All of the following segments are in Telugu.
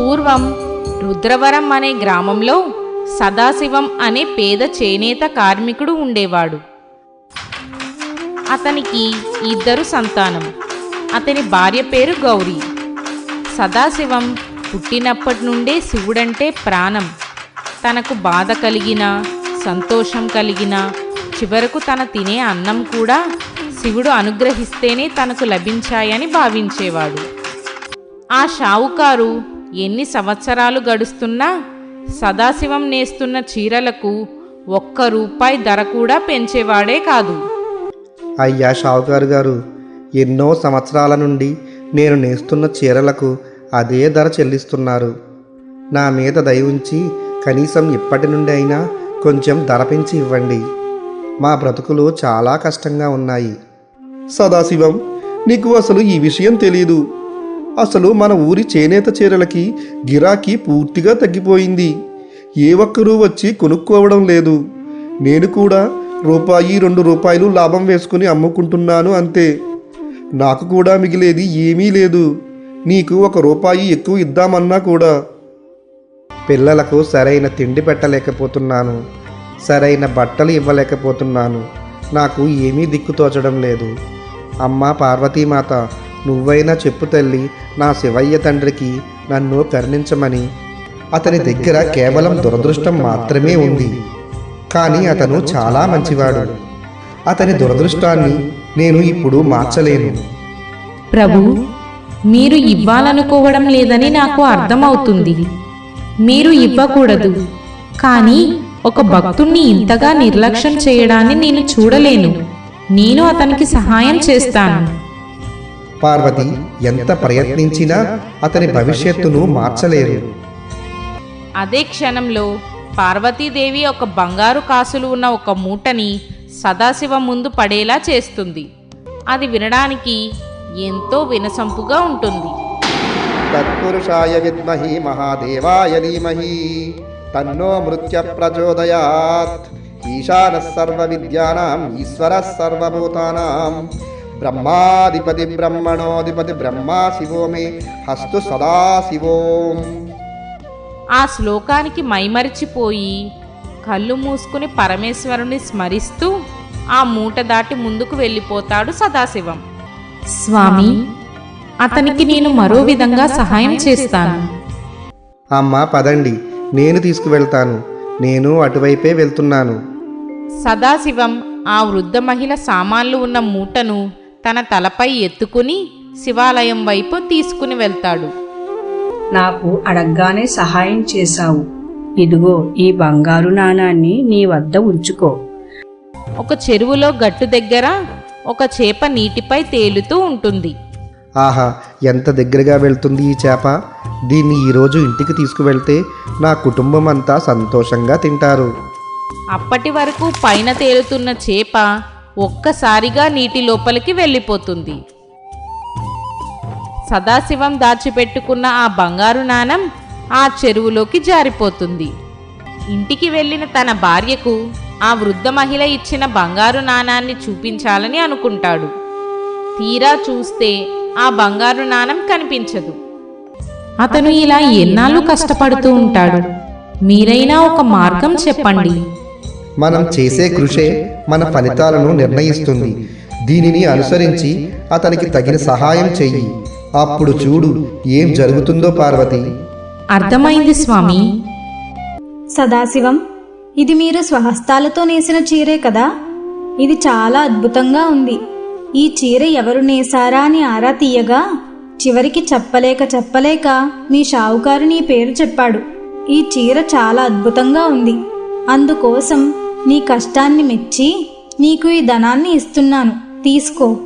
పూర్వం రుద్రవరం అనే గ్రామంలో సదాశివం అనే పేద చేనేత కార్మికుడు ఉండేవాడు. అతనికి ఇద్దరు సంతానం. అతని భార్య పేరు గౌరీ. సదాశివం పుట్టినప్పటి నుండే శివుడంటే ప్రాణం. తనకు బాధ కలిగిన సంతోషం కలిగిన చివరకు తన తినే అన్నం కూడా శివుడు అనుగ్రహిస్తేనే తనకు లభించాయని భావించేవాడు. ఆ షావుకారు ఎన్ని సంవత్సరాలు గడుస్తున్నా సదాశివం నేస్తున్న చీరలకు ఒక్క రూపాయి ధర కూడా పెంచేవాడే కాదు. అయ్యా షావుకారు గారు ఎన్నో సంవత్సరాల నుండి నేను నేస్తున్న చీరలకు అదే ధర చెల్లిస్తున్నారు. నా మీద దయ ఉంచి కనీసం ఇప్పటి నుండి అయినా కొంచెం ధర పెంచి ఇవ్వండి. మా బ్రతుకులు చాలా కష్టంగా ఉన్నాయి. సదాశివం నీకు అసలు ఈ విషయం తెలియదు అసలు మన ఊరి చేనేత చీరలకి గిరాకీ పూర్తిగా తగ్గిపోయింది. ఏ ఒక్కరూ వచ్చి కొనుక్కోవడం లేదు. నేను కూడా రూపాయి రెండు రూపాయలు లాభం వేసుకుని అమ్ముకుంటున్నాను అంతే. నాకు కూడా మిగిలేది ఏమీ లేదు. నీకు ఒక రూపాయి ఎక్కువ ఇద్దామన్నా కూడా. పిల్లలకు సరైన తిండి పెట్టలేకపోతున్నాను. సరైన బట్టలు ఇవ్వలేకపోతున్నాను. నాకు ఏమీ దిక్కు తోచడం లేదు. అమ్మ పార్వతీమాత నువ్వైనా చెప్పు తల్లి నా శివయ్య తండ్రికి నన్ను కరుణించమని. అతని దగ్గర కేవలం దురదృష్టం మాత్రమే ఉంది. కానీ అతను చాలా మంచివాడు. అతని దురదృష్టాన్ని నేను ఇప్పుడు మార్చలేను. ప్రభు మీరు ఇవ్వాలనుకోవడం లేదని నాకు అర్థమవుతుంది. మీరు ఇవ్వకూడదు. కానీ ఒక భక్తుణ్ణి ఇంతగా నిర్లక్ష్యం చేయడాన్ని నేను చూడలేను. నేను అతనికి సహాయం చేస్తాను. పార్వతి ఎంత ప్రయత్నించినా అతని భవిష్యత్తును మార్చలేరు. అదే క్షణంలో పార్వతీదేవి ఒక బంగారు కాసులు ఉన్న ఒక మూటని సదాశివం ముందు పడేలా చేస్తుంది. అది వినడానికి ఎంతో వినసంపుగా ఉంటుంది. తత్పురుషాయ విద్మహి మహాదేవాయ ధీమహి తన్నో మృత్య ప్రచోదయాత్. ఈశాన సర్వ విద్యానాం ఈశ్వర సర్వభూతానాం. బ్రహ్మాధిపతి బ్రహ్మణోధిపతి బ్రహ్మా శివో మే హస్తు సదాశివోం ఆ శ్లోకానికి మైమరిచిపోయి కళ్ళు మూసుకుని పరమేశ్వరుని స్మరిస్తూ ఆ మూట దాటి ముందుకు వెళ్ళిపోతాడు సదాశివం. స్వామి అతనికి నేను మరో విధంగా సహాయం చేస్తాను. అమ్మ పదండి. నేను తీసుకువెళ్తాను. నేను అటువైపే వెళ్తున్నాను. సదాశివం ఆ వృద్ధ మహిళ సామాన్లు ఉన్న మూటను తన తలపై ఎత్తుకుని శివాలయం వైపు తీసుకుని వెళ్తాడు. నాకు అడగ్గానే సహాయం చేశావు. ఇదిగో ఈ బంగారు నాణాన్ని నీ వద్ద ఉంచుకో. ఒక చెరువులో గట్టు దగ్గర ఒక చేప నీటిపై తేలుతూ ఉంటుంది. ఆహా ఎంత దగ్గరగా వెళ్తుంది ఈ చేప? దీన్ని ఈరోజు ఇంటికి తీసుకువెళ్తే నా కుటుంబం అంతా సంతోషంగా తింటారు. అప్పటి వరకు పైన తేలుతున్న చేప ఒక్కసారిగా నీటి లోపలికి వెళ్ళిపోతుంది. సదాశివం దాచిపెట్టుకున్న ఆ బంగారు నాణం ఆ చెరువులోకి జారిపోతుంది. ఇంటికి వెళ్ళిన తన భార్యకు ఆ వృద్ధ మహిళ ఇచ్చిన బంగారు నాణాన్ని చూపించాలని అనుకుంటాడు. తీరా చూస్తే ఆ బంగారు నాణం కనిపించదు. అతను ఇలా ఎన్నాళ్ళు కష్టపడుతూ ఉంటాడు. మీరైనా ఒక మార్గం చెప్పండి. మనం చేసే కృషే మన ఫలితాలను నిర్ణయిస్తుంది. దీనిని అనుసరించి అతనికి తగిన సహాయం చెయ్యి. అప్పుడు చూడు ఏం జరుగుతుందో పార్వతి. అర్థమైంది స్వామి. సదాశివం ఇది మీరు స్వహస్తాలతో నేసిన చీరే కదా? ఇది చాలా అద్భుతంగా ఉంది. ఈ చీర ఎవరు నేసారా అని ఆరా తీయగా చివరికి చెప్పలేక చెప్పలేక మీ షావుకారు నీ పేరు చెప్పాడు. ఈ చీర చాలా అద్భుతంగా ఉంది. అందుకోసం నీ కష్టాన్ని మెచ్చి నీకు ఈ ధనాన్ని ఇస్తున్నాను. తీసుకో.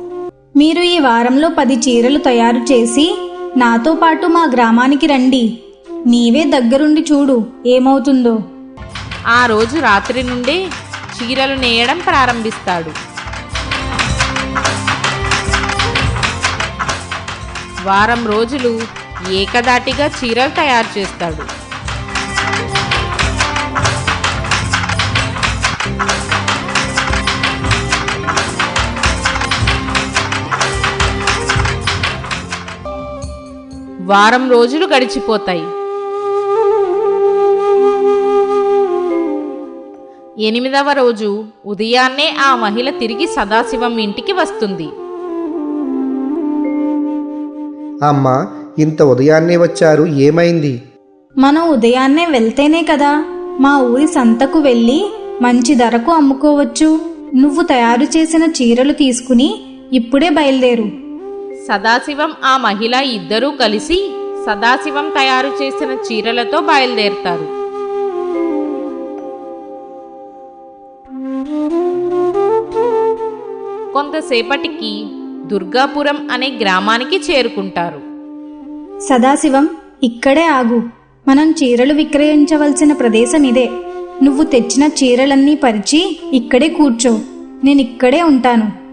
మీరు ఈ వారంలో పది చీరలు తయారు చేసి నాతో పాటు మా గ్రామానికి రండి. నీవే దగ్గరుండి చూడు ఏమవుతుందో. ఆ రోజు రాత్రి నుండే చీరలు నేయడం ప్రారంభిస్తాడు. వారం రోజులు ఏకదాటిగా చీరలు తయారు చేస్తాడు. వారం రోజులు గడిచిపోతాయి. ఎనిమిదవ రోజు ఉదయాన్నే ఆ మహిళ తిరిగి సదాశివం ఇంటికి వస్తుంది. అమ్మా ఇంత ఉదయాన్నే వచ్చారు ఏమైంది? మనం ఉదయాన్నే వెళ్తేనే కదా మా ఊరి సంతకు వెళ్ళి మంచి ధరకు అమ్ముకోవచ్చు. నువ్వు తయారు చేసిన చీరలు తీసుకుని ఇప్పుడే బయలుదేరు. సదాశివం ఆ మహిళ ఇద్దరూ కలిసి సదాశివం తయారు చేసిన చీరలతో బయలుదేరుతారు. కొంతసేపటికి దుర్గాపురం అనే గ్రామానికి చేరుకుంటారు. సదాశివం ఇక్కడే ఆగు. మనం చీరలు విక్రయించవలసిన ప్రదేశం ఇదే. నువ్వు తెచ్చిన చీరలన్నీ పరిచి ఇక్కడే కూర్చో. నేను ఇక్కడే ఉంటాను.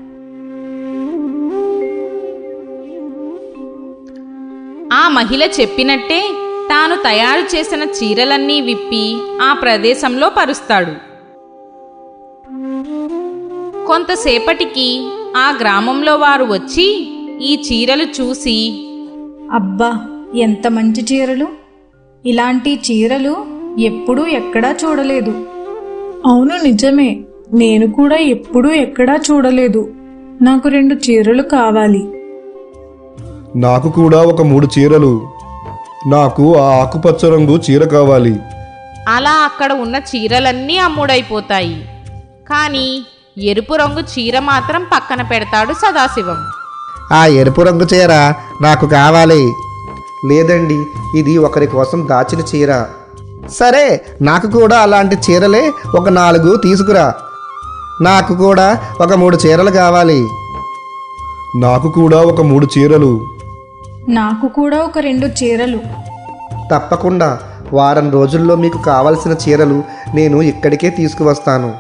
మహిళ చెప్పినట్టే తాను తయారు చేసిన చీరలన్నీ విప్పి ఆ ప్రదేశంలో పరుస్తాడు. కొంతసేపటికి ఆ గ్రామంలో వారు వచ్చి ఈ చీరలు చూసి అబ్బా ఎంత మంచి చీరలు. ఇలాంటి చీరలు ఎప్పుడూ ఎక్కడా చూడలేదు. అవును నిజమే. నేను కూడా ఎప్పుడూ ఎక్కడా చూడలేదు. నాకు రెండు చీరలు కావాలి. నాకు కూడా ఒక మూడు చీరలు. నాకు ఆ ఆకుపచ్చ రంగు చీర కావాలి. అలా అక్కడ ఉన్న చీరలన్నీ అమ్ముడైపోతాయి. కానీ ఎరుపు రంగు చీర మాత్రం పక్కన పెడతాడు సదాశివం. ఆ ఎరుపు రంగు చీర నాకు కావాలి. లేదండి ఇది ఒకరి కోసం దాచిన చీర. సరే నాకు కూడా అలాంటి చీరలే ఒక నాలుగు తీసుకురా. నాకు కూడా ఒక మూడు చీరలు కావాలి. నాకు కూడా ఒక మూడు చీరలు. నాకు కూడా ఒక రెండు చీరలు. తప్పకుండా. వారం రోజుల్లో మీకు కావలసిన చీరలు నేను ఇక్కడికే తీసుకువస్తాను.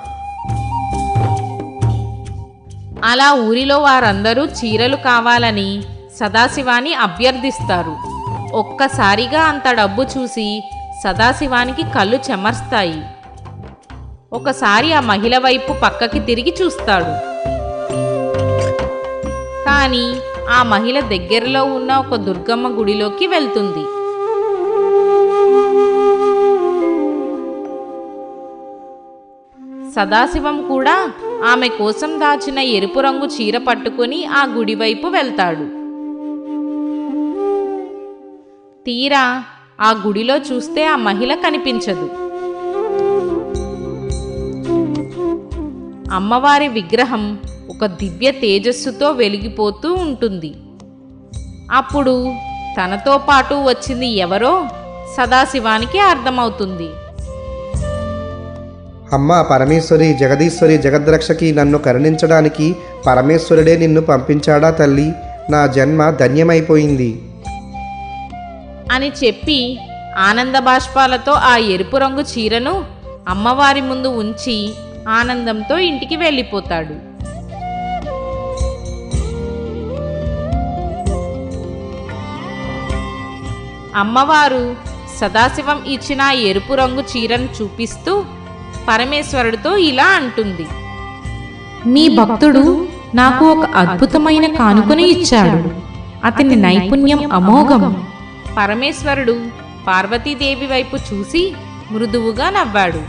అలా ఊరిలో వారందరూ చీరలు కావాలని సదాశివాని అభ్యర్థిస్తారు. ఒక్కసారిగా అంత డబ్బు చూసి సదాశివానికి కళ్ళు చెమర్స్తాయి. ఒకసారి ఆ మహిళ వైపు పక్కకి తిరిగి చూస్తాడు. కానీ ఆ మహిళ దగ్గరలో ఉన్న ఒక దుర్గమ్మ గుడిలోకి వెళ్తుంది. సదాశివం కూడా ఆమె కోసం దాచిన ఎరుపు రంగు చీర పట్టుకుని ఆ గుడి వైపు వెళ్తాడు. తీరా ఆ గుడిలో చూస్తే ఆ మహిళ కనిపించదు. అమ్మవారి విగ్రహం ఒక దివ్య తేజస్సుతో వెలిగిపోతూ ఉంటుంది. అప్పుడు తనతో పాటు వచ్చింది ఎవరో సదాశివానికి అర్థమవుతుంది. అమ్మ పరమేశ్వరి జగదీశ్వరి జగద్రక్షకి నన్ను కరుణించడానికి పరమేశ్వరుడే నిన్ను పంపించాడా తల్లి? నా జన్మ ధన్యమైపోయింది. అని చెప్పి ఆనంద బాష్పాలతో ఆ ఎరుపు రంగు చీరను అమ్మవారి ముందు ఉంచి ఆనందంతో ఇంటికి వెళ్ళిపోతాడు. అమ్మవారు సదాశివం ఇచ్చిన ఆ ఎరుపు రంగు చీరను చూపిస్తూ పరమేశ్వరుడితో ఇలా అంటుంది. మీ భక్తుడు నాకు ఒక అద్భుతమైన కానుకను ఇచ్చాడు. అతని నైపుణ్యం అమోఘం. పరమేశ్వరుడు పార్వతీదేవి వైపు చూసి మృదువుగా నవ్వాడు.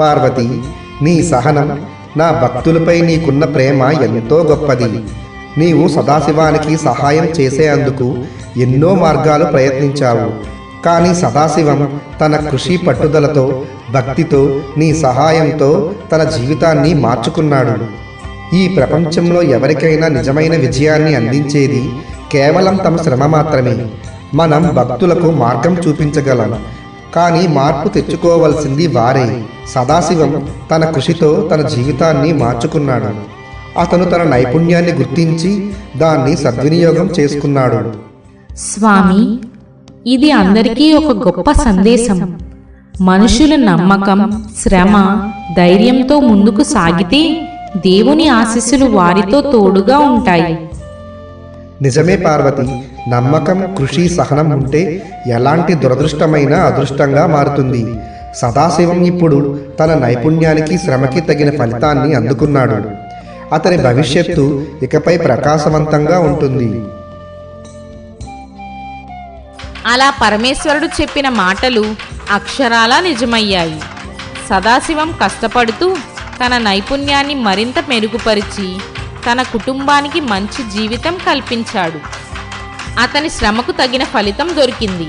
పార్వతి నీ సహనం నా భక్తులపై నీకున్న ప్రేమ ఎంతో గొప్పది. నీవు సదాశివానికి సహాయం చేసేందుకు ఎన్నో మార్గాలు ప్రయత్నించావు. కానీ సదాశివం తన కృషి పట్టుదలతో భక్తితో నీ సహాయంతో తన జీవితాన్ని మార్చుకున్నాడు. ఈ ప్రపంచంలో ఎవరికైనా నిజమైన విజయాన్ని అందించేది కేవలం తమ శ్రమ మాత్రమే. మనం భక్తులకు మార్గం చూపించగలం. కానీ మార్పు తెచ్చుకోవలసింది వారే. సదాశివం తన కృషితో తన జీవితాన్ని మార్చుకున్నాడు. అతను తన నైపుణ్యాన్ని గుర్తించి దాన్ని సద్వినియోగం చేసుకున్నాడు. స్వామి ఇది అందరికీ ఒక గొప్ప సందేశం. మనుషుల నమ్మకం శ్రమ ధైర్యంతో ముందుకు సాగితే దేవుని ఆశీస్సులు వారితో తోడుగా ఉంటాయి. నిజమే పార్వతి నమ్మకం కృషి సహనం ఉంటే ఎలాంటి దురదృష్టమైన అదృష్టంగా మారుతుంది. సదాశివం ఇప్పుడు తన నైపుణ్యానికి శ్రమకి తగిన ఫలితాన్ని అందుకున్నాడు. అతని భవిష్యత్తు ఇకపై ప్రకాశవంతంగా ఉంటుంది. అలా పరమేశ్వరుడు చెప్పిన మాటలు అక్షరాలా నిజమయ్యాయి. సదాశివం కష్టపడుతూ తన నైపుణ్యాన్ని మరింత మెరుగుపరిచి తన కుటుంబానికి మంచి జీవితం కల్పించాడు. అతని శ్రమకు తగిన ఫలితం దొరికింది.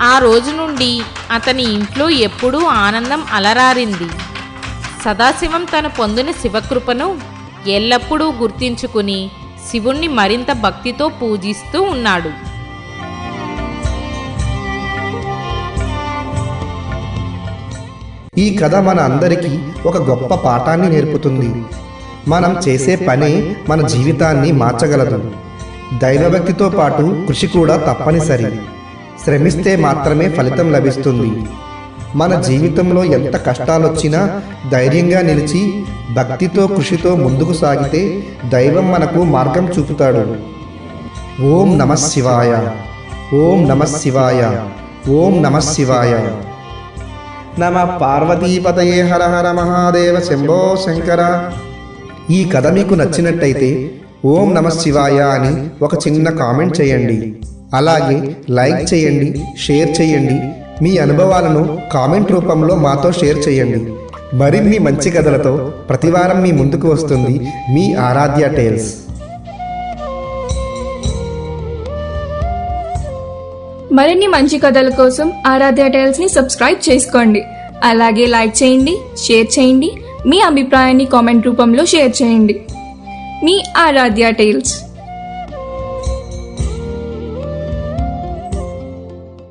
ఆ రోజు నుండి అతని ఇంట్లో ఎప్పుడూ ఆనందం అలరారింది. సదాశివం తను పొందిన శివకృపను ఎల్లప్పుడూ గుర్తించుకుని శివుణ్ణి మరింత భక్తితో పూజిస్తూ ఉన్నాడు. ఈ కథ మన అందరికీ ఒక గొప్ప పాఠాన్ని నేర్పుతుంది. మనం చేసే పని మన జీవితాన్ని మార్చగలదు. దైవభక్తితో పాటు కృషి కూడా తప్పనిసరి. శ్రమిస్తే మాత్రమే ఫలితం లభిస్తుంది. మన జీవితంలో ఎంత కష్టాలొచ్చినా ధైర్యంగా నిలిచి భక్తితో కృషితో ముందుకు సాగితే దైవం మనకు మార్గం చూపుతాడు. ఓం నమ శివాయ. ఓం నమ శివాయ. ఓం నమ శివాయ. నమ పార్వతీపతయే హర హర మహాదేవ శంభో శంకర. ఈ కథ మీకు నచ్చినట్టయితే ఓం నమ శివాయ అని ఒక చిన్న కామెంట్ చేయండి. అలాగే లైక్ చేయండి షేర్ చేయండి. మీ అనుభవాలను కామెంట్ రూపంలో మాతో షేర్ చేయండి. మరిన్ని మంచి కథలతో ప్రతివారం మీ ముందుకు వస్తుంది మీ ఆరాధ్య టేల్స్. మరిన్ని మంచి కథల కోసం ఆరాధ్య టైల్స్ని సబ్స్క్రైబ్ చేసుకోండి. అలాగే లైక్ చేయండి షేర్ చేయండి. మీ అభిప్రాయాన్ని కామెంట్ రూపంలో షేర్ చేయండి. మీ ఆరాధ్య టైల్స్